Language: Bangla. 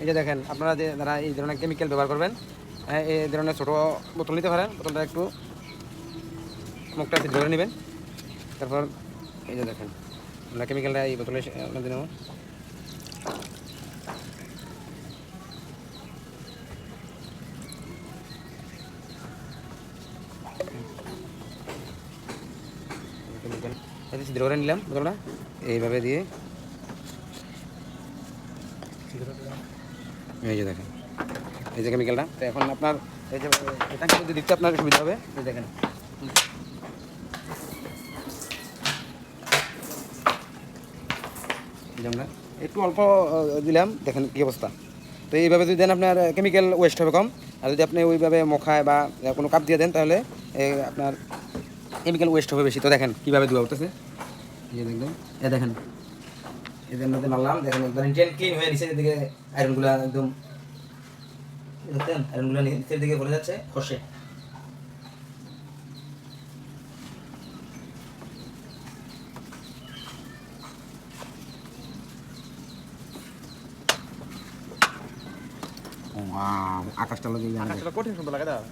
এই যে দেখেন আপনারা যে যারা এই ধরনের কেমিক্যাল ব্যবহার করবেন হ্যাঁ, এই ধরনের ছোটো বোতল নিতে পারেন বোতলটা একটু মুখটা একটু ধরে নেবেন। তারপর এই যে দেখেন আমরা কেমিক্যালটা এই বোতলে আপনাদের নেব। করে নিলাম বোতলটা এইভাবে দিয়ে। এই যে দেখেন। এই যে কেমিক্যালটা তো এখন আপনার এই যে, এটা যদি দেখতে আপনার সুবিধা হবে, এই দেখেন। আমরা একটু অল্প দিলাম, দেখেন কী অবস্থা। তো এইভাবে যদি দেন আপনার কেমিক্যাল ওয়েস্ট হবে কম। আর যদি আপনি ওইভাবে মখায় বা কোনো কাপ দিয়ে দেন, তাহলে আপনার কেমিক্যাল ওয়েস্ট হবে বেশি। তো দেখেন কীভাবে দেওয়া উঠতেছে। এই দেখবেন। এ দেখেন। এদের মধ্যে মারলাম দেখেন একদম ইন্টেন ক্লিন হয়ে নিচের দিকে আয়রনগুলো একদম এই আয়রনগুলো নিচের দিকে পড়ে যাচ্ছে খসে। আকাশটা লাগে আকাশটা কঠিন সুন্দর লাগে দাদা।